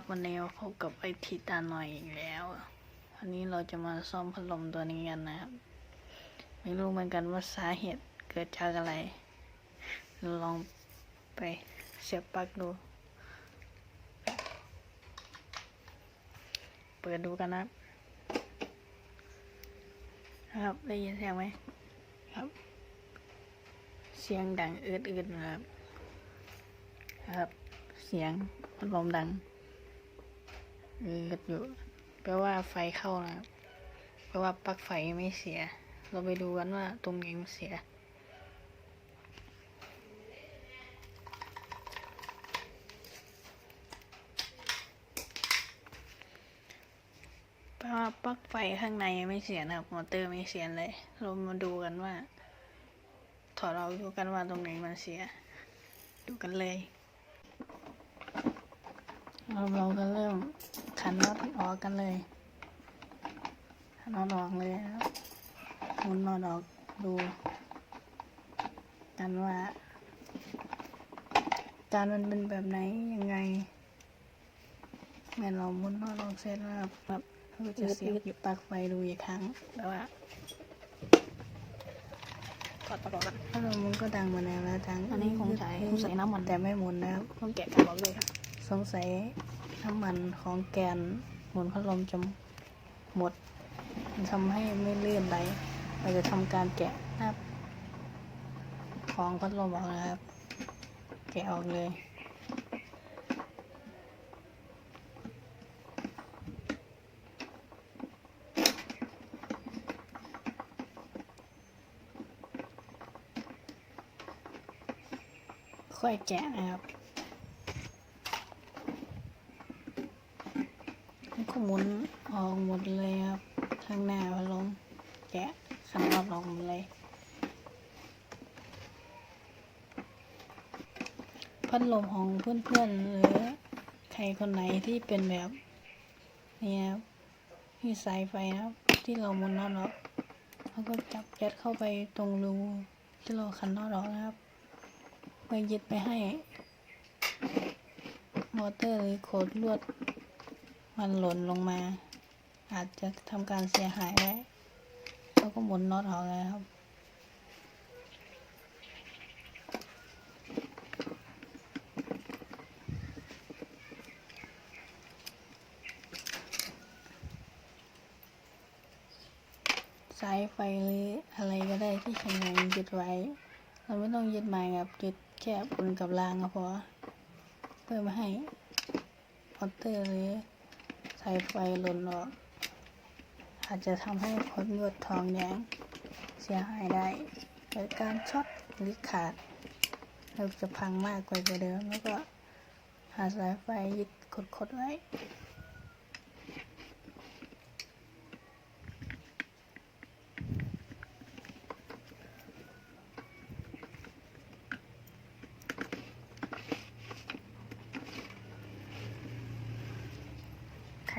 ครับวันนี้มาพบกับไอทีตาหน่อยอีกแล้ววันนี้เราจะมาซ่อมพัดลมตัวนี้กันนะครับ ไม่รู้เหมือนกันว่าสาเหตุเกิดจากอะไรเราลองไปเสียบปลั๊กดู เปิดดูกันนะครับนะครับได้ยินเสียงไหมครับ เสียงดังอืดๆนะครับนะครับ เสียงพัดลมดัง อืดอยู่แปลว่าไฟเข้านะครับแปลว่าปลั๊กไฟไม่เสีย เราไปดูกันว่าตรงไหนมันเสียเพราะว่าปลั๊กไฟข้างในไม่เสียนะครับมอเตอร์ไม่เสียเลย เรามาดูกันว่า ถอดเราดูกันว่าตรงไหนมันเสีย ดูกันเลย เราเราก็เริ่มขันน็อตออกกันเลยขันน็อตออกเลยนะครับหมุนน็อตออกดูกันว่า การมันเป็นแบบไหนยังไงแม่เราหมุนน็อตออกเสร็จแล้วครับแบบเราจะเสียบปลั๊กไฟดูอีกครั้งแล้วว่าถอดประกอบกันถ้าเรามันก็ดังมาแล้วนะดังอันนี้คงใช้คงใส่น้ำมันแต่ไม่หมุนนะครับต้องแกะกระบอกเลยครับ สงสัยน้ำมันของแกนหมุนพัดลมจะหมด มันทำให้ไม่เลื่อนไหลเราจะทำการแกะนะครับของพัดลมออกนะครับ แกะออกเลยค่อยแกะนะครับมันก็ หมุนออกหมดเลยครับข้างหน้าพัดลมแกะขันรอบออกหมดเลยพัดลมของเพื่อนๆหรือใครคนไหนที่เป็นแบบนี้ครับที่สายไฟนะครับ ที่เราหมุนน็อตออกแล้วก็จับยัดเข้าไปตรงรูที่เราขันน็อตออกนะครับเพื่อยึดไปให้มอเตอร์หรือโคดลวด มันหล่นลงมา อาจจะทำการเสียหายได้แล้วก็หมุนน็อตออกเลยครับสายไฟหรืออะไรก็ได้ที่แข็งแรงยึดไว้ เราไม่ต้องยึดไม้ครับยึดแค่บนกับรางก็พอเพื่อไม่ให้มอเตอร์หรือ สายไฟหล่นออก อาจจะทำให้คดลวดทองแดงเสียหายได้เกิดการช็อตหรือขาดเราจะพังมากกว่าเดิมแล้วก็หาสายไฟยึดคดๆไว้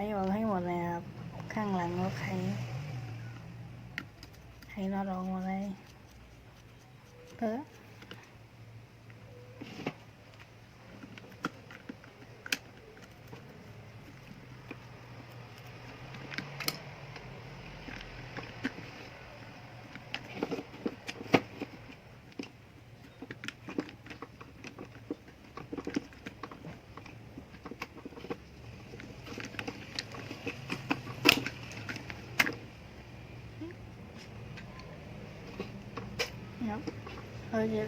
ออกให้หมดเลยครับ ข้างหลังก็ไขไขนอดออกหมดเลยเออครับ เราจะ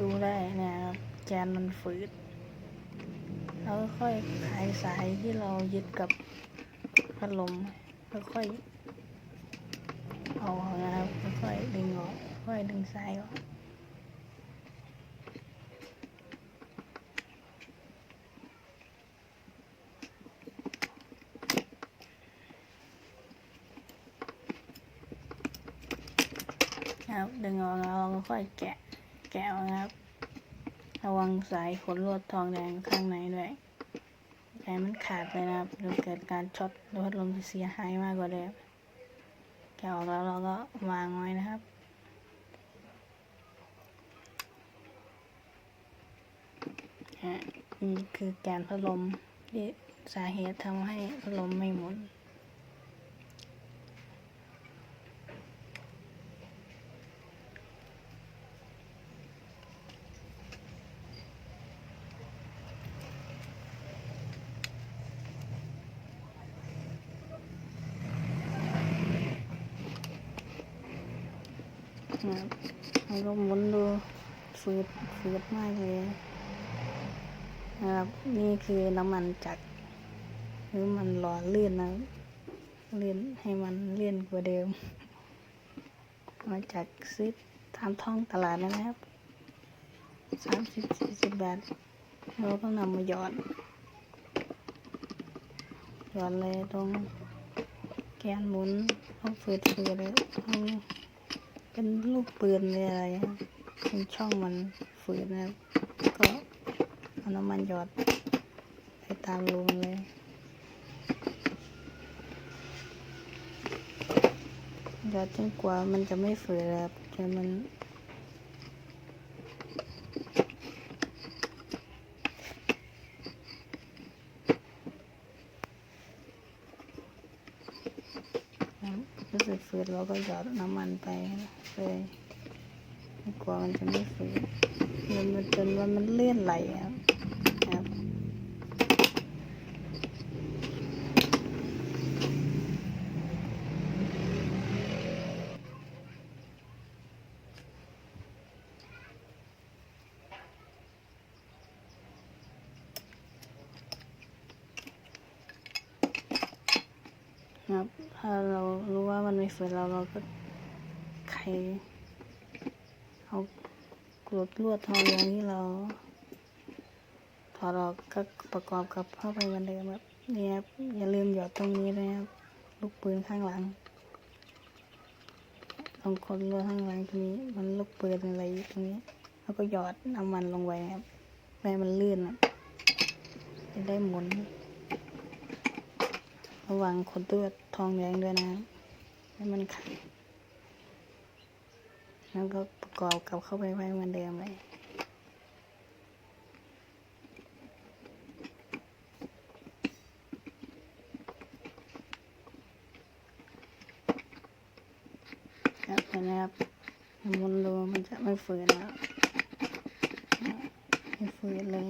ดูได้นะครับแกนมันฝืดแล้วก็ค่อยคลายสายที่เรายึดกับพัดลมแล้วค่อยเอาออกนะครับค่อยดึงออกค่อยดึงสายออกนะครับดึงออกแล้วเราก็ค่ อยแกะ แกะนะครับ ระวังสายขนลวดทองแดงข้างในด้วยใจมันขาดเลยนะครับหรือเกิดการช็อตหรือพัดลมเสียหายมากกว่าเดิมแกะออกแล้วเราก็วางไว้นะครับนี่คือแกนพัดลมที่สาเหตุทำให้พัดลมไม่หมุน นะครับเราก็หมุนดูฟืดฟืดมากเลยนะครับ นี่คือน้ำมันจักหรือมันหล่อเลื่อนนะเลื่อนให้มันเลื่อนกว่าเดิม มาจากซื้อตามท้องตลาดนะครับสามสิบสี่สิบบาทเราก็นำมาหยอดหยอดเลยตรงแกนหมุนต้องฟืดฟืดเลยเอา เป็นลูกปืนเลยอะไรนะเป็นช่องมันฝืนนะก็เอาน้ำมันหยอดไปตามรูมันเลยหยอดจนกว่ามันจะไม่ฝืนแล้วจนมัน รู้สึกฟืดเราก็หยอดน้ำมันไปเลยกลัวมันจะไม่ฟืดมันจนว่ามันเลื่อนไหลครับ ครับ ถ้าเรารู้ว่ามันไม่ฝืนเราเราก็ไขเอากรวดลวดทองเหลืองที่เราถอดออกก็ประกอบกับเข้าไปเหมือนเดิมครับนี่ครับอย่าลืมหยอดตรงนี้นะครับลูกปืนข้างหลังต้องคนลวดข้างหลังตรงนี้ มันลูกปืนอะไรอยู่ตรงนี้ แล้วก็หยอดน้ำมันลงไปครับไม่มันลื่นนะจะได้หมุน ระวังคนตัวทองแดงด้วยนะให้มันขัดแล้วก็ประกอบกับเข้าไปไว้เหมือนเดิมเลยครับเห็นไหมครับมุนดูมันจะไม่ฝืนแล้วไม่ฝืนเลย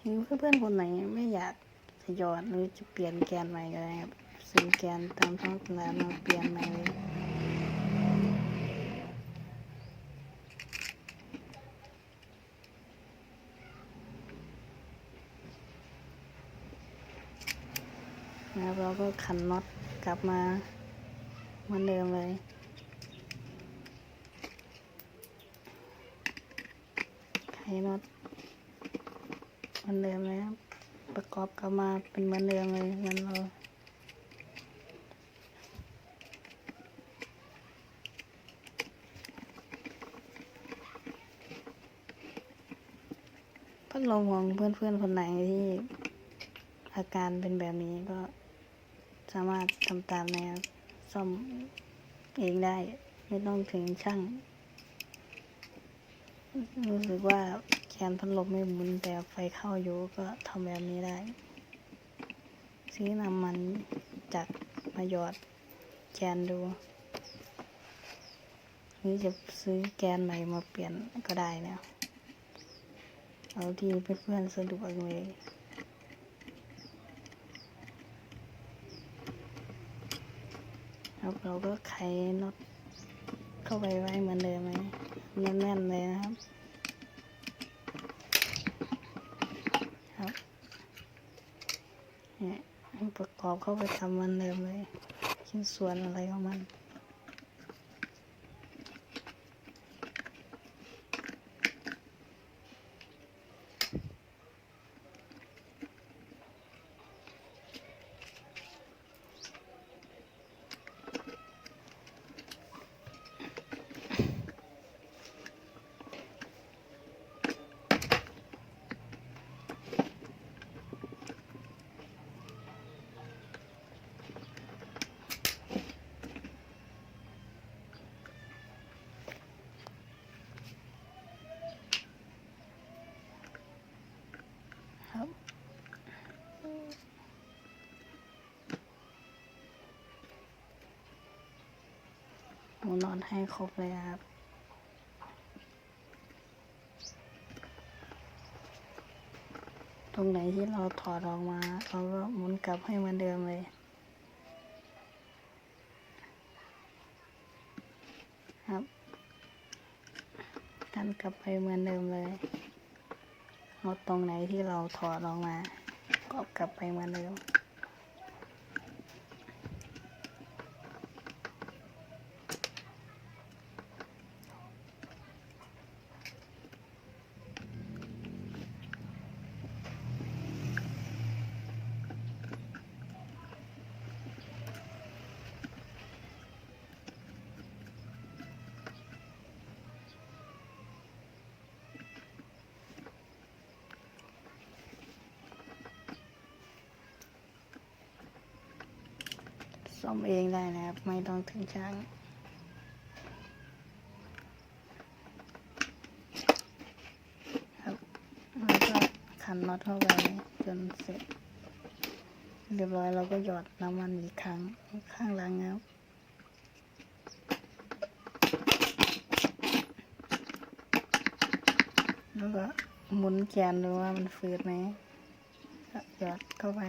คือเพื่อนๆคนไหนไม่อยาก จะหยอดหรือจะเปลี่ยนแกนใหม่ก็ได้ครับซื้อแกนตามท้องตลาดมาเปลี่ยนใหม่เลยนะครับเราก็ขันน็อตกลับมาเหมือนเดิมเลยไขน็อตเหมือนเดิมเลยครับ ประกอบกลับมาเป็นเหมือนเดิมเลยงั้นเราพัดลมของเพื่อนๆคนไหนที่อาการเป็นแบบนี้ก็สามารถทำตามนะครับซ่อมเองได้ ไม่ต้องถึงช่าง รู้สึกว่า แกนพัดลมไม่หมุนแต่ไฟเข้าอยู่ก็ทำแบบนี้ได้ซื้อน้ำมันจากมาหยอดแกนดูหรือจะซื้อแกนใหม่มาเปลี่ยนก็ได้นะเอาที่เพื่อนๆสะดวกเลยครับเราก็ไขน็อตเข้าไปไว้เหมือนเดิมเลยแน่นๆเลยนะครับเนี่ย ให้ประกอบเข้าไปทำมันเดิมเลยชิ้นส่วนอะไรของมัน มุนนอตให้ครบเลยครับตรงไหนที่เราถอดออกมาเราก็หมุนกลับให้เหมือนเดิมเลย ครับดันกลับไปเหมือนเดิมเลยเอาตรงไหนที่เราถอดออกมา ก็กลับไปเหมือนเดิม ซ่อมเองได้นะครับ ไม่ต้องถึงช่างครับแล้วก็ขันน็อตเข้าไปจนเสร็จ เรียบร้อยเราก็หยอดน้ำมันอีกครั้งข้างหลังครับแล้วก็หมุนแกนดูว่ามันฝืดไหมหยอดเข้าไป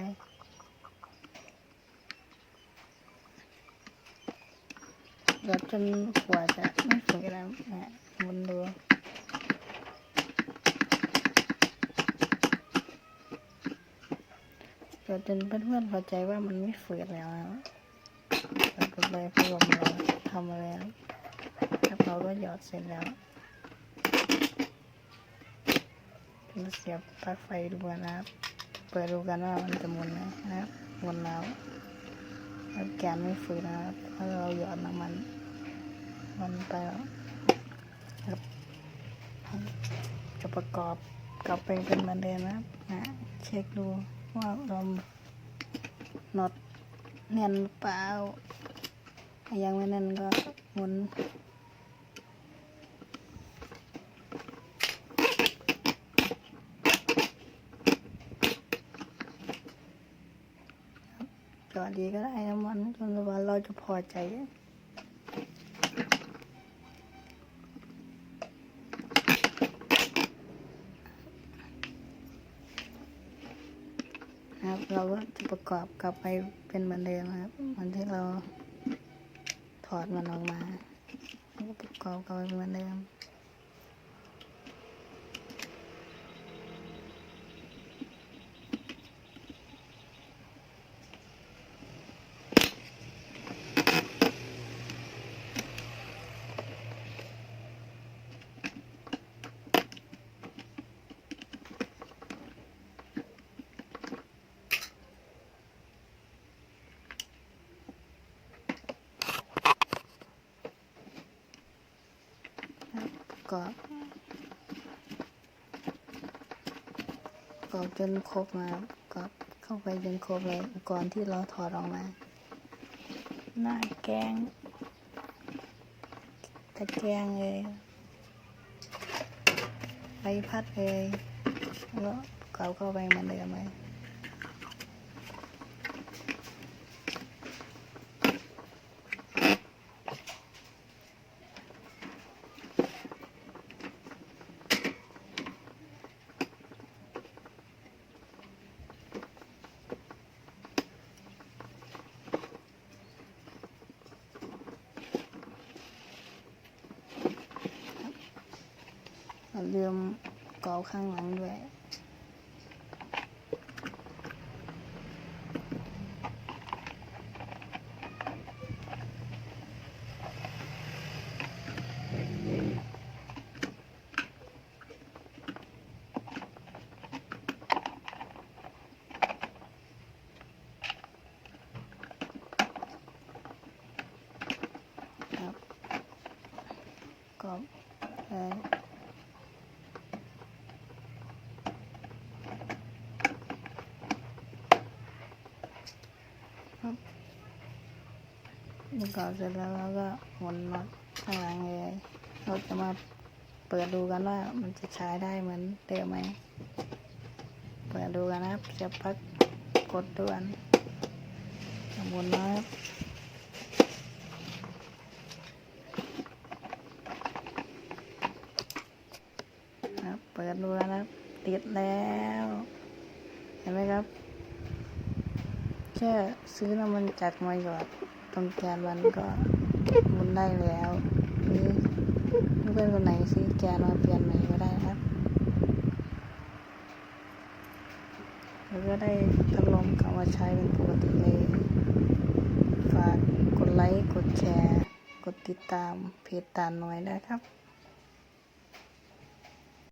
หยอดจนกว่าจะไม่ฝืดแล้วนะหมุนดูหยอดจนเพื่อนๆพอใจว่ามันไม่ฝืดแล้วนะเราก็เลยพวมเราทำมาแล้วครับเราก็หยอดเสร็จแล้วเราเสียบปลั๊กไฟดูกันนะครับ เปิดดูกันว่ามันจะหมุนไหมนะครับหมุนแล้ว แล้วแกนไม่ฝืนนะครับเราเราหยอดน้ำมัน มันไปแล้วครับจะประกอบกลับไปเป็นเหมือนเดิมนะครับนะเช็คดูว่าเราน็อตแน่นหรือเปล่าถ้ายังไม่แน่นก็หมุน อดดีก็ได้น้ำมันจนกว่าเราจะพอใจนะครับเราก็จะประกอบกลับไปเป็นเหมือนเดิมครับเหมือนที่เราถอดมันออกมาแล้วก็ประกอบกลับไปเหมือนเดิม ครับกรอบจนครบมาประกอบเข้าไปจนครบเลยก่อนที่เราถอดออกมาหน้าแกงตะแกงเลยใบพัดเลยแล้วกระกอบเข้าไปเหมือนเดิมเลยาลืมกรอบ ข้างหลังด้วย ดูข่าวเสร็จแล้วเราก็วนรถข้างหลังเลยเราจะมาเปิดดูกันว่ามันจะใช้ได้เหมือนเดิมไหม เปิดดูกันนะครับเสียบพักกดด้วนหมุนนะครับครับ เปิดดูแล้วนะครับ ติดแล้ว เห็นไหมครับ แค่ซื้อน้ำมันจากมอยอด ตรงแกนมันก็หมุนได้แล้วนี่เพื่อนคนไหนซื้อแกนมาเปลี่ยนใหม่ก็ได้นะครับแล้วก็ได้พัดลมกลับมาใช้เป็นปกติเลย ฝากกดไลค์ กดแชร์ กดติดตามเพจตาน้อยได้ครับ